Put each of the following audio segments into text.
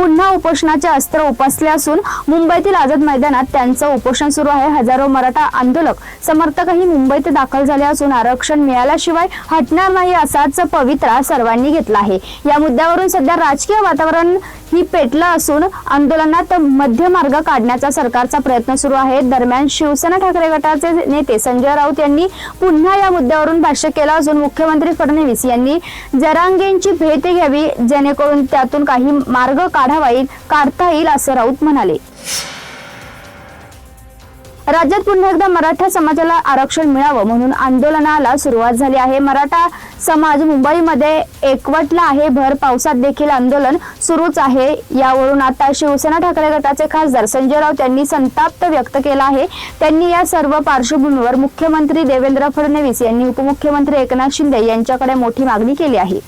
पुन्हा उपोषणाचे अस्त्र उपसले असून मुंबईतील आझाद मैदानात त्यांचं उपोषण सुरू आहे. हजारो मराठा आंदोलक समर्थकही मुंबईत दाखल झाले असून आरक्षण मिळाल्याशिवाय हटणार नाही असाच पवित्रा सर्वांनी घेतला आहे. या मुद्द्यावरून सध्या राजकीय वातावरण ही पेटलं असून आंदोलनात मध्य मार्ग काढण्याचा सरकारचा प्रयत्न सुरू आहे. दरम्यान शिवसेना ठाकरे गटाचे नेते संजय राऊत यांनी पुन्हा या मुद्द्यावरून भाष्य केलं असून मुख्यमंत्री फडणवीस यांनी जरांगेंची भेट घ्यावी जेणेकरून त्यातून काही मार्ग काढ येईल काढता येईल असं राऊत म्हणाले. राज्यात पुन्हा एकदा मराठा समाजाला आरक्षण मिळावं म्हणून आंदोलनाला सुरुवात झाली आहे. मराठा समाज मुंबईमध्ये एकवटला आहे. भर पावसात देखील आंदोलन सुरूच आहे. यावरून आता शिवसेना ठाकरे गटाचे खासदार संजय राऊत यांनी संताप व्यक्त केला आहे. त्यांनी या सर्व पार्श्वभूमीवर मुख्यमंत्री देवेंद्र फडणवीस यांनी उपमुख्यमंत्री एकनाथ शिंदे यांच्याकडे मोठी मागणी केली आहे.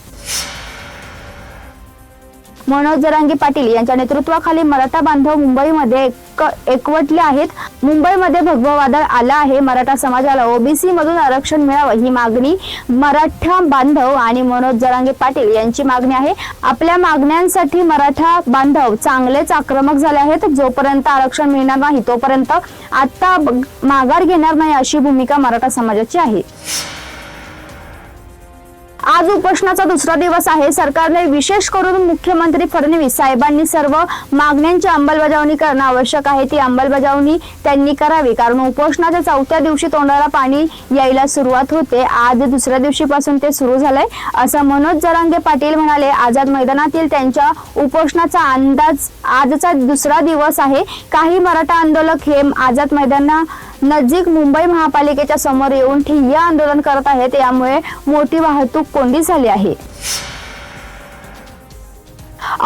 मनोज जरांगे पाटील यांच्या नेतृत्वाखाली मराठा बांधव मुंबईमध्ये एक एकवटले आहेत. मुंबईमध्ये भगवा वादळ आला आहे. मराठा समाजाला ओबीसी मधून आरक्षण मिळावं ही मागणी मराठा बांधव आणि मनोज जरांगे पाटील यांची मागणी आहे. आपल्या मागण्यांसाठी मराठा बांधव चांगलेच आक्रमक झाले आहेत. जोपर्यंत आरक्षण मिळणार नाही तोपर्यंत आता माघार घेणार नाही अशी भूमिका मराठा समाजाची आहे. आज उपोषणाचा दुसरा दिवस आहे. सरकारने विशेष करून मुख्यमंत्री फडणवीस साहेबांनी सर्व मागण्यांची अंमलबजावणी करणं आवश्यक आहे. ती अंमलबजावणी त्यांनी करावी. कारण उपोषणाच्या चौथ्या दिवशी तोंडाला पाणी यायला सुरुवात होते. आज दुसऱ्या दिवशीपासून ते सुरू झालंय. असं मनोज जरांगे पाटील म्हणाले आझाद मैदानातील त्यांच्या उपोषणाचा अंदाज आजचा दुसरा दिवस आहे. काही मराठा आंदोलक हे आझाद मैदाना नजीक मुंबई महापालिकेच्या समोर येऊन ठिय्या आंदोलन करत आहेत यामुळे मोठी वाहतूक कोंडी झाली आहे.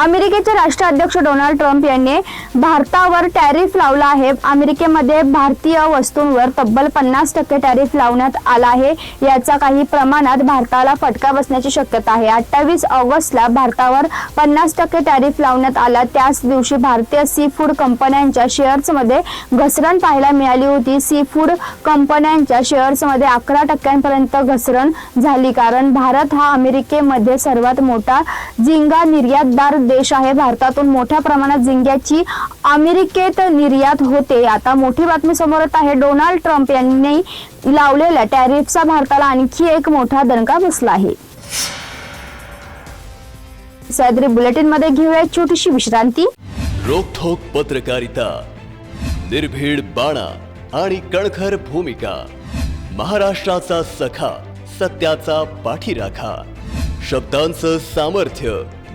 अमेरिकेचे राष्ट्राध्यक्ष डोनाल्ड ट्रम्प यांनी भारतावर टॅरिफ लावला आहे. अमेरिकेमध्ये भारतीय वस्तूंवर तब्बल पन्नास टक्के टॅरिफ लावण्यात आला आहे. याचा काही प्रमाणात भारताला फटका बसण्याची शक्यता आहे. अठ्ठावीस ऑगस्टला भारतावर पन्नास टक्के टॅरिफ लावण्यात आला. त्याच दिवशी भारतीय सी फूड कंपन्यांच्या शेअर्समध्ये घसरण पाहायला मिळाली होती. सी फूड कंपन्यांच्या शेअर्समध्ये अकरा टक्क्यांपर्यंत घसरण झाली. कारण भारत हा अमेरिकेमध्ये सर्वात मोठा झिंगा निर्यातदार देश आहे. भारतातून मोठ्या प्रमाणात झिंग्याची अमेरिकेत निर्यात होते. आता मोठी बातमी समोर येत आहे. डोनाल्ड ट्रम्प यांनी लावलेल्या टॅरिफचा भारताला आणखी एक मोठा दणका बसला आहे. सह्याद्री बुलेटिनमध्ये घेऊया छोटीशी विश्रांती. रोखोक पत्रकारिता निर्भीड बाणा आणि कणखर भूमिका महाराष्ट्राचा सखा सत्याचा पाठीराखा शब्दांचं सामर्थ्य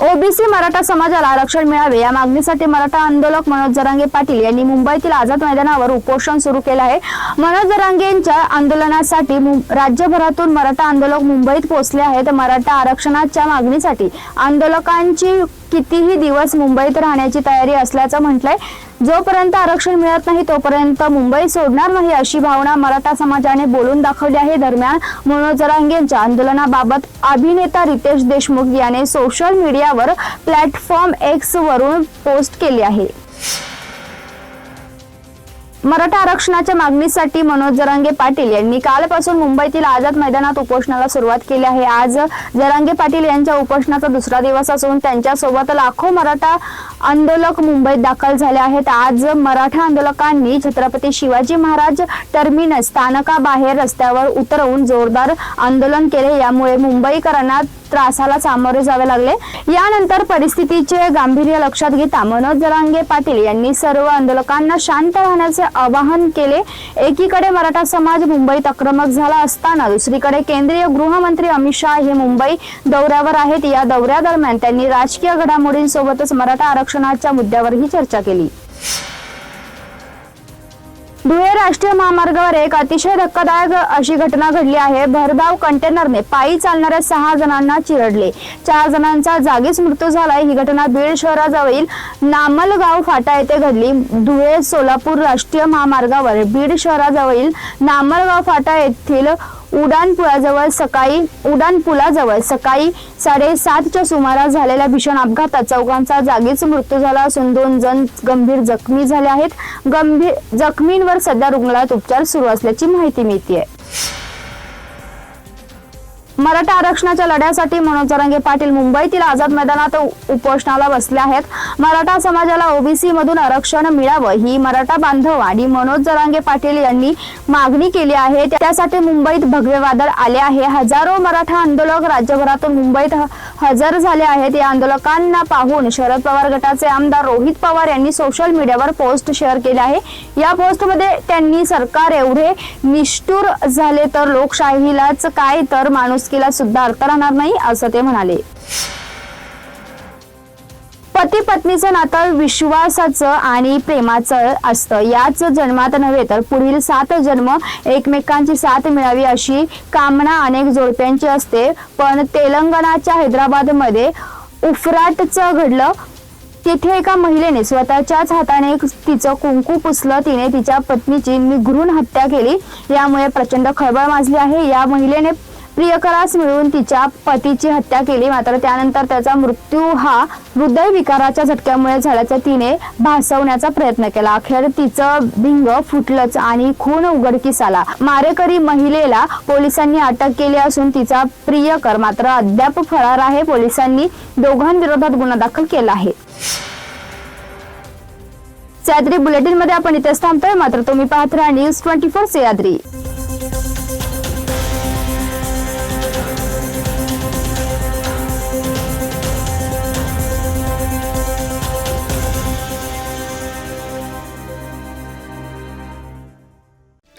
ओबीसी मराठा समाजाला आरक्षण मिळावे या मागणीसाठी मराठा आंदोलक मनोज जरांगे पाटील यांनी मुंबईतील आझाद मैदानावर उपोषण सुरू केलं आहे. मनोज जरांगेंच्या आंदोलनासाठी मु- राज्यभरातून मराठा आंदोलक मुंबईत पोहोचले आहेत. मराठा आरक्षणाच्या मागणीसाठी आंदोलकांची कितीही दिवस मुंबईत राहण्याची तयारी असल्याचं म्हटलंय. जोपर्यंत आरक्षण मिळत नाही तोपर्यंत मुंबई सोडणार नाही अशी भावना मराठा समाजाने बोलून दाखवली आहे. दरम्यान मनोज जरांगेंच्या आंदोलनाबाबत अभिनेता रितेश देशमुख याने सोशल मीडियावर प्लॅटफॉर्म एक्स वरून पोस्ट केली आहे. मराठा आरक्षणाच्या मागणीसाठी मनोज जरांगे पाटील यांनी कालपासून मुंबईतील आझाद मैदानात उपोषणाला सुरुवात केली आहे. आज जरांगे पाटील यांच्या उपोषणाचा दुसरा दिवस असून त्यांच्यासोबत लाखो मराठा आंदोलक मुंबईत दाखल झाले आहेत. आज मराठा आंदोलकांनी छत्रपती शिवाजी महाराज टर्मिनस स्थानकाबाहेर रस्त्यावर उतरवून जोरदार आंदोलन केले. यामुळे मुंबईकरांना त्रासाला सामोरे जावे लागले. यानंतर परिस्थितीचे गांभीर्य लक्षात घेता मनोज जरांगे पाटील यांनी सर्व आंदोलकांना शांत राहण्याचे आवाहन केले. एकीकडे मराठा समाज मुंबईत आक्रमक झाला असताना दुसरीकडे केंद्रीय गृहमंत्री अमित शाह हे मुंबई दौऱ्यावर आहेत. या दौऱ्यादरम्यान त्यांनी राजकीय घडामोडींसोबतच मराठा आरक्षणाच्या मुद्द्यावरही चर्चा केली. धुळे राष्ट्रीय महामार्गावर एक अतिशय धक्कादायक अशी घटना घडली आहे. भरधाव कंटेनरने पायी चालणाऱ्या सहा जणांना चिरडले. चार जणांचा जागीच मृत्यू झालाय. ही घटना बीड शहराजवळील नामलगाव फाटा येथे घडली. धुळे सोलापूर राष्ट्रीय महामार्गावर बीड शहराजवळील नामलगाव फाटा येथील उडान सकाळी उडान सकाळी साडेसातच्या सुमारास झालेल्या भीषण अपघातात चौघांचा जागीच मृत्यू झाला असून दोन जण गंभीर जखमी झाले आहेत. गंभीर जखमींवर सध्या रुग्णालयात उपचार सुरू असल्याची माहिती मिळते मराठा आरक्षणाच्या लढ्यासाठी मनोज जरांगे पाटील मुंबईतील आझाद मैदानात उपोषणाला बसले आहेत. मराठा समाजाला ओबीसी मधून आरक्षण मिळावं ही मराठा बांधव आणि मनोज जरांगे पाटील यांनी मागणी केली आहे. त्यासाठी मुंबईत भगवे वादळ आले आहे. हजारो मराठा आंदोलक राज्यभरातून मुंबईत ह- हजर झाले आहेत. या आंदोलकांना पाहून शरद पवार गटाचे आमदार रोहित पवार यांनी सोशल मीडियावर पोस्ट शेअर केले आहे. या पोस्टमध्ये त्यांनी सरकार एवढे निष्ठूर झाले तर लोकशाहीलाच काय तर माणूस माणुसकीला सुद्धा अर्थ राहणार नाही असं ते म्हणाले. पती पत्नीचं नातं विश्वासाचं आणि प्रेमाचं असतं. याच जन्मात नव्हे तर पुढील सात जन्म एकमेकांची साथ मिळावी अशी कामना अनेक जोडप्यांची असते. पण तेलंगणाच्या हैदराबादमध्ये उफराटचं घडलं. तिथे एका महिलेने स्वतःच्याच हाताने तिचं कुंकू पुसलं. तिने तिच्या पत्नीची निघृण हत्या केली. यामुळे प्रचंड खळबळ माजली आहे. या महिलेने प्रियकरास मिळून तिच्या पतीची हत्या केली. मात्र त्यानंतर त्याचा मृत्यू हा हृदय विकाराच्या झटक्यामुळे झाल्याचं तिने भासवण्याचा प्रयत्न केला. अखेर तिचं भिंग फुटलंच आणि खून उघडकीस आला मारेकरी महिलेला पोलिसांनी अटक केली असून तिचा प्रियकर मात्र अद्याप फरार आहे. पोलिसांनी दोघांविरोधात गुन्हा दाखल केला आहे. सह्याद्री बुलेटिनमध्ये आपण इथेच थांबतोय. मात्र तुम्ही पाहत राहा न्यूज ट्वेंटी फोर सह्याद्री.